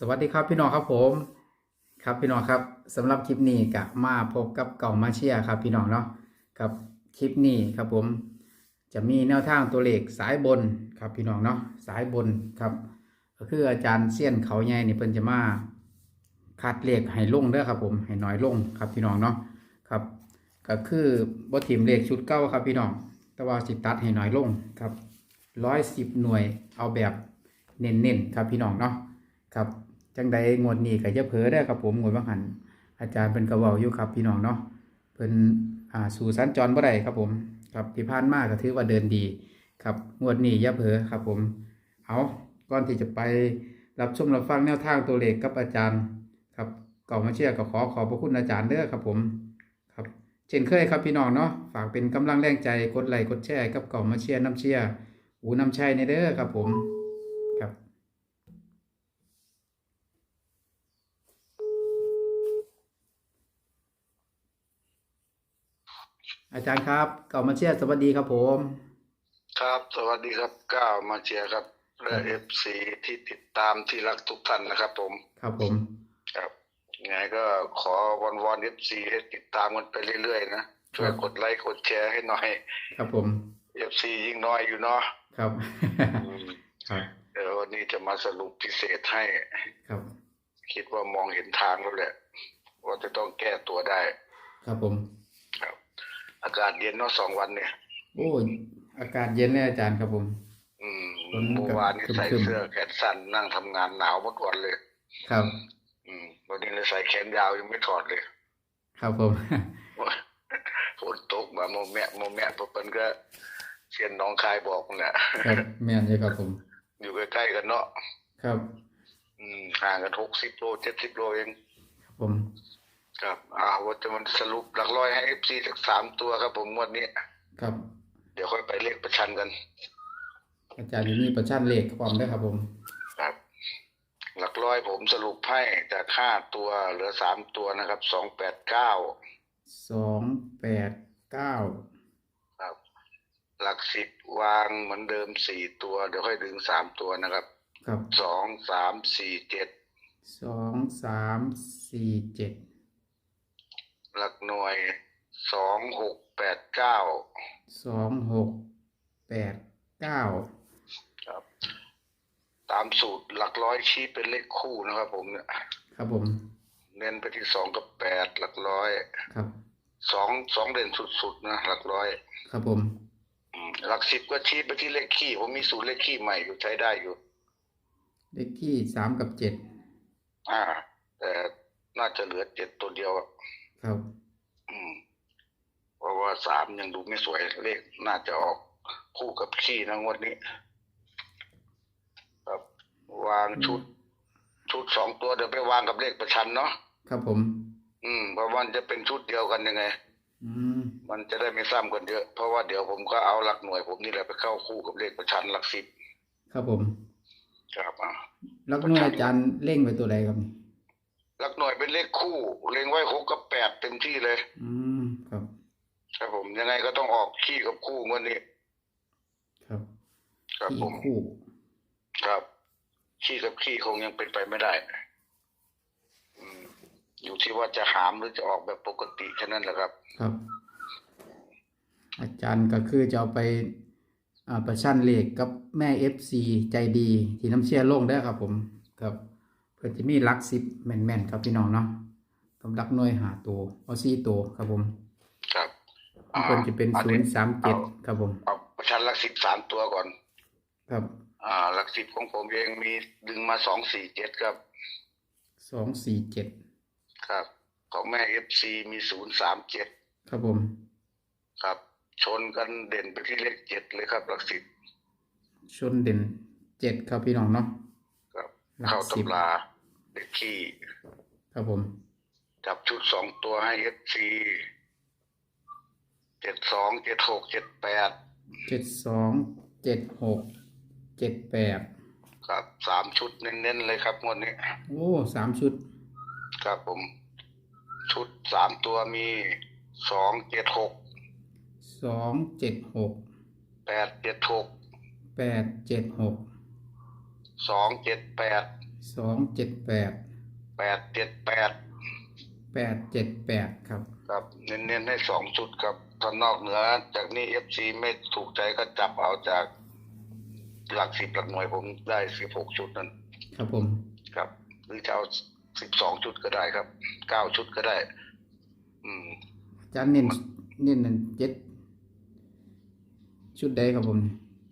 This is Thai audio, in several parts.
สวัสดีครับพี่น้องครับผมครับพี่น้องครับสำหรับคลิปนี้กะมาพบกับเก่ามาเชียครับพี่น้องเนาะครับคลิปนี้ครับผมจะมีแนวทางตัวเลขสายบนครับพี่น้องเนาะสายบนครับ ก็คืออาจารย์เซียนเขาใหญ่นี่เพิ่นจะมาคัดเลขให้ลงเด้อครับผมให้น้อยลงครับพี่น้องเนาะครับ ก็คือบ่ถิ่มเลขชุดเก้าครับพี่น้อง แต่ว่าสิตัดให้น้อยลงครับร้อยสิบหน่วยเอาแบบเน้นๆครับพี่น้องเนาะครับ จังใดงวดนี้ก็จะเผลอได้ครับผมงวดว่าหัน อาจารย์เป็นกระเว้าอยู่ครับพี่น้องเนาะเพิ่นอ่าสู่สัญจรบ่ได้ครับผมครับที่ผ่านมาก็ถือว่าเดินดี ครับงวดนี้อย่าเผลอครับผม เอาก่อนที่จะไปรับชมรับฟังแนวทางตัวเลขกับอาจารย์ครับก่อนมาเชื่อก็ขอขอบพระคุณอาจารย์เด้อครับผมครับเช่นเคยครับพี่น้องเนาะฝากเป็นกำลังแรงใจกดไลค์กดแชร์กับก่ามาเชียร์น้ำเชียร์อูน้ำชัยในเด้อครับผม อาจารย์ครับเก่ามาเชียร์สวัสดีครับผม ครับ สวัสดีครับก้าวมาเชียร์ครับและเอฟซีที่ติดตามที่รักทุกท่านนะครับ ผม ครับผม ครับยังไงก็ขอวอนวอนเอฟซีให้ติดตามกันไปเรื่อยๆนะช่วยกดไลค์กดแชร์ให้หน่อย ครับผมเอฟซียิ่งน้อยอยู่เนาะครับอืมครับเดี๋ยววันนี้จะมาสรุปพิเศษให้ ครับ คิดว่ามองเห็นทางแล้วแหละว่าจะต้องแก้ตัวได้ ครับผมครับ อากาศเย็นเนาะสองวันเนี่ย โอ้ยอากาศเย็นเลยอาจารย์ครับผม อืมฝนกับเมื่อวานนี้ใส่ครึมๆเสื้อแขนสั้นนั่งทำงานหนาวหมดวันเลย ครับ อืมวันนี้เลยใส่แขนยาวยังไม่ถอดเลย ครับผมฝนตกมาโมแมะโมแมะพวกมันก็เชียนหน้องคายบอกนั่นแหละครับแม่นเลยครับผม อยู่ใกล้ๆกันเนาะครับ อืมห่างกันหกสิบโลเจ็ดสิบโลเองครับผม ครับอ่าว่าจะมันสรุปหลักร้อยให้เอฟซีสักสามตัวครับผมงวันนี้ ครับ เดี๋ยวค่อยไปเลขประชันกัน อาจารย์อยู่นี่ประชันเลขความได้อครับผมครับ หลักร้อยผมสรุปให้จากห้าตัวเหลือสามตัวนะครับสองแปดเก้าสองแปดเก้าครับ หลักสิบวางเหมือนเดิมสี่ตัว เดี๋ยวค่อยดึงสามตัวนะครับครับสองสามสี่เจ็ดสองสามสี่เจ็ด หลักหน่วยสองหกแปดเก้าสองหกแปดเก้าครับ ตามสูตรหลักร้อยชี้เป็นเลขคู่นะครับผมเนี่ยครับผมเน้นไปที่สองกับแปดหลักร้อยครับสองสองเด่นสุดๆนะหลักร้อย ครับผมอืมหลักสิบก็ชี้ไปที่เลขขี้ผมมีสูตรเลขขี้ใหม่อยู่ใช้ได้อยู่ เลขที่สามกับเจ็ดอ่า แต่น่าจะเหลือเจ็ดตัวเดียวอะ ครับ อืมเพราะว่าสามยังดูไม่สวยเลขน่าจะออกคู่กับขี้นะงวดนี้ ครับ วางชุด ชุดสองตัวเดี๋ยวไปวางกับเลขประชันเนาะครับผม อืมเพราะมันจะเป็นชุดเดียวกันยังไง อืมมันจะได้ไม่ซ้ำกันเยอะ เพราะว่าเดี๋ยวผมก็เอาหลักหน่วยผมนี่แหละไปเข้าคู่กับเลขประชันหลักสิบครับผม ครับอะ แล้วหน่วยอาจารย์เร่งไปตัวใดครับนี่ หลักหน่วยเป็นเลขคู่ เล็งไว้หกกับแปดเต็มที่เลย อืมครับ ครับผมยังไงก็ต้องออกขี้กับคู่งวันนี้ ครับครับที่ผมคู่ ครับ ขี้กับขี้คงยังเป็นไปไม่ได้อืมอยู่ที่ว่าจะหามหรือจะออกแบบปกติแค่นั้นแหละครับ ครับ อาจารย์ก็คือจะเอาไปอ่าประชันเลขกับแม่เอฟซีใจดี ที่น้ำเชี่ยลงได้อครับผม ครับ เพื่อจะมีหลักสิบแม่นๆครับพี่น้องเนาะกำลักหน่วยหาตัวเอาสี่ตัวครับผมครับเพิ่นจะเป็นอัศูนย์สามเจ็ดครับผมเอาประชันหลักสิบสามตัวก่อน ครับ อ่าหลักสิบของผมเองมีดึงมาสองสี่เจ็ดครับสองสี่เจ็ดครับ ของแม่เอฟซีมีศูนย์สามเจ็ดครับผม ครับ ชนกันเด่นไปที่เลขเจ็ดเลยครับหลักสิบชนเด่นเจ็ดครับพี่น้องเนาะครับหลักเข้าสิบตำรา เลขขี้ครับผม จับชุดสองตัวให้เอฟซีเจ็ดสองเจ็ดหกเจ็ดแปดเจ็ดสองเจ็ดหกเจ็ดแปดครับสามชุดเน้นๆเลยครับงวดนี้ โอ้สามชุด ครับผม ชุดสามตัวมีสองเจ็ดหกสองเจ็ดหกแปดเจ็ดหกแปดเจ็ดหกสองเจ็ดแปด สองเจ็ดแปดแปดเจ็ดแปดแปดเจ็ดแปดครับ ครับ เน้นๆให้สองชุดครับถ้านอกเหนือ จากนี้เอฟซีไม่ถูกใจก็จับเอาจากหลักสิบหลักหน่วยผมได้สิบหกชุดนั้น ครับผม ครับหรือจะเอาสิบสองชุดก็ได้ครับเก้าชุดก็ได้ อืมอาจารย์เน้นเน้นนั่นเจ็ดชุดใดครับผม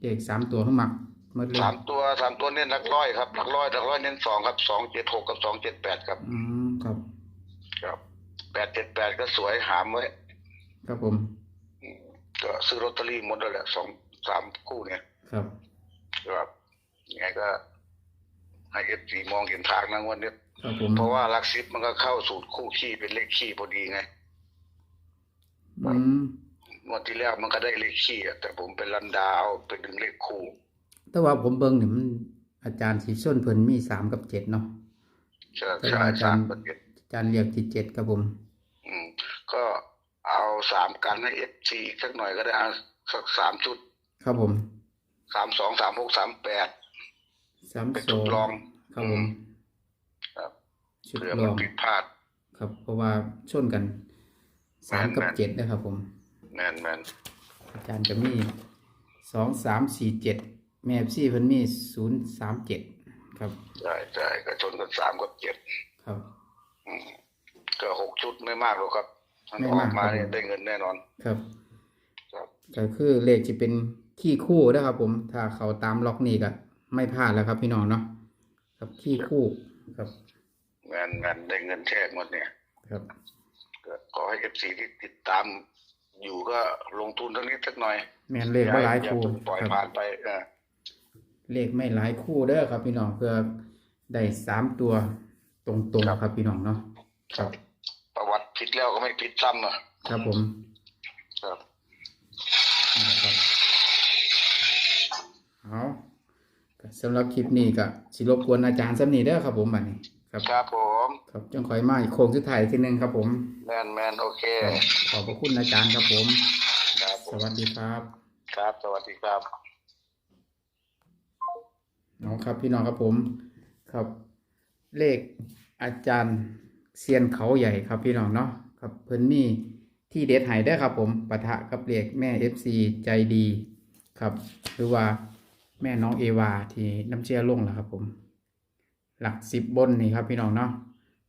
เด็กสามตัวข้างหมัก หมดเลยสามตัวสามตัวเน้นหลักร้อยครับหลักร้อยหลักร้อยเน้นสองครับสองเจ็ดหกกับสองเจ็ดแปดครับ อืมครับครับแปดเจ็ดแปดก็สวยหามไว้ครับผมอืมก็ซื้อลอตเตอรี่หมดแล้วแหละสองสามคู่เนี่ย ครับครับยังไงก็ให้เอฟซีมองเห็นทางนะวันนี้ครับผมเพราะว่าหลักซิปมันก็เข้าสูตรคู่ขี้เป็นเลขขี้พอดีไงอืมงวดที่แล้วมันก็ได้เลขขี้อะแต่ผมเป็นลันดาเอาเป็นดึงเลขคู่ แต่ว่าผมเบิ่งเนี่ยมันอาจารย์สีส้นเพิ่นมีสามกับเจ็ดเนาะใช่แต่ใช่ว่าอาจาสารมย์ประเด็นอาจารย์เรียกที่เจ็ดครับผมอืม ก็เอาสามกันให้เอฟซีสักหน่อยก็ได้เอาสักสามชุดครับผมสามสองสามหกสามแปดสามเป็นสชุอดงรอง ครับผมครับ ชุดเผื่อรมันองผิดพลาด ครับ เพราะว่าชนกันสามกับแม่นๆ เจ็ดนะครับผม แม่นแม่นอาจารย์จะมีสองสามสี่เจ็ด แม่ซี่เพิ่นมีศูนย์สามเจ็ดครับใช่ใช่ก็ชนกันสามกับเจ็ดครับอืมก็หกชุดไม่มากหรอกครับมันไม่ออมากกมาครับเนี่ยได้เงินแน่นอนครับครับก็คือเลขจะเป็นขี้คู่นะครับผม ถ้าเขาตามล็อกนี่ก็ไม่พลาดแล้วครับพี่น้องเนาะครับขี้คู่ครับงานงานได้เงินแช่หมดเนี่ย ครับก็ขอให้เอฟซีที่ติดตามอยู่ก็ลงทุนทั้งนิดสักหน่อยแม่นเลขว่าหลายอย่คู่เพิ่งปล่อยครับผ่านไปเออ เลขไม่หลายคู่เด้อครับพี่น้องเพื่อได้สามตัวตรงๆครับพี่น้องเนาะครับ ประวัติผิดแล้วก็ไม่ผิดซ้ำอะครับผมครับนะครับเอาก็สำหรับคลิปนี้ก็สิรบกวนอาจารย์สำนีเด้อครับผมบัดนี้ครับครับผมครับจังคอยมาอีกโค้งสุดท้ายทีหนึงครับผมแมนแมนโอเค ขอบพระคุณอาจารย์ครับผม ครับผสมวัสดีครับ ครับ สวัสดีครับ เอาครับพี่น้องครับผมครับ เลขอาจารย์เซียนเขาใหญ่ครับพี่น้องเนาะครับเพิ่นมีที่เด็ดไห้ได้ครับผมปะทะกับเลขแม่ FC ใจดีครับ หรือว่าแม่น้องเอวาที่น้ำเชื่อลงแล้วครับผม หลักสิบบนนี่ครับพี่น้องเนาะ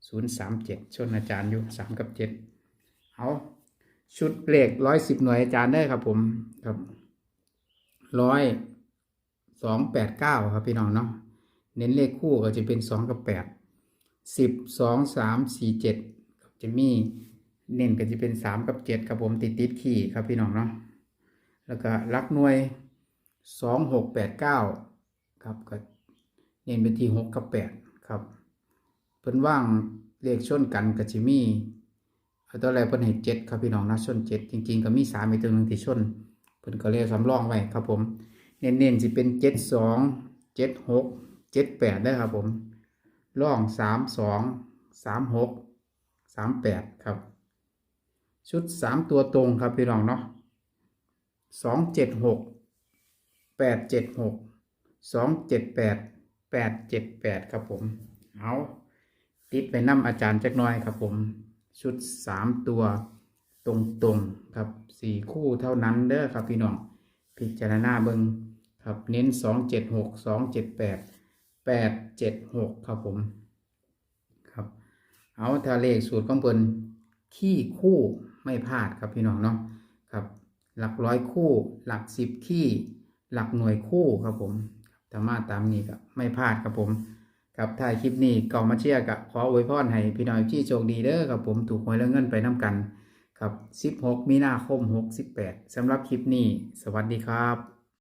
ศูนย์สามเจ็ดชนอาจารย์อยู่สามกับเจ็ดเอาชุดเลขร้อยสิบหน่วยอาจารย์ได้ครับผมครับร้อย สองแปดเก้าครับพี่น้องเนาะเน้นเลขคู่ก็จะเป็นสองกับแปดสิบสองสามสี่เจ็ดจะมีเน้นก็จะเป็นสามกับเจ็ดครับผมติดติดขี่ครับพี่น้องเนาะแล้วก็ลักหน่วยสองหกแปดเก้าครับก็เน้นไปที่หกกับแปดครับเพิ่นว่างเลขชนกันก็จะมีเอาตัวแรกเพิ่นให้เจ็ดครับพี่น้องนะชนเจ็ดจริง ๆ ก็มีสามอีกตัวหนึ่งที่ชนเพิ่นก็เลยสำรองไว้ครับผม เน้นๆสิเป็นเจ็ดสองเจ็ดหกเจ็ดแปดได้ครับผมล่องสามสองสามหกสามแปดครับ ชุดสามตัวตรงครับพี่น้องเนาะสองเจ็ดหกแปดเจ็ดหกสองเจ็ดแปดแปดเจ็ดแปดครับผม เอาติดไปน้ำอาจารย์จักหน้อยครับผม ชุดสามตัวตรงๆครับสี่คู่เท่านั้นเด้อครับพี่น้อง พิจารณาเบิง ครับเน้นสองเจ็ดหกสองเจ็ดแปดแปดเจ็ดหกครับผมครับเอาทาเลขสูตรของเพิ่นขี้คู่ไม่พลาดครับพี่น้องเนาะครับหลักร้อยคู่ หลักสิบขี้หลักหน่วยคู่ครับผมถ้ามาตามนี้ก็ไม่พลาดครับผมครับถ่ายคลิปนี้ก่อมาเชียร์กับขออวยพรให้พี่น้องที่โชคดีเด้อครับผมถูกหวยแล้วเงินไปน้ำกันครับ 16 มีนาคม 68สำหรับคลิปนี้ สวัสดีครับ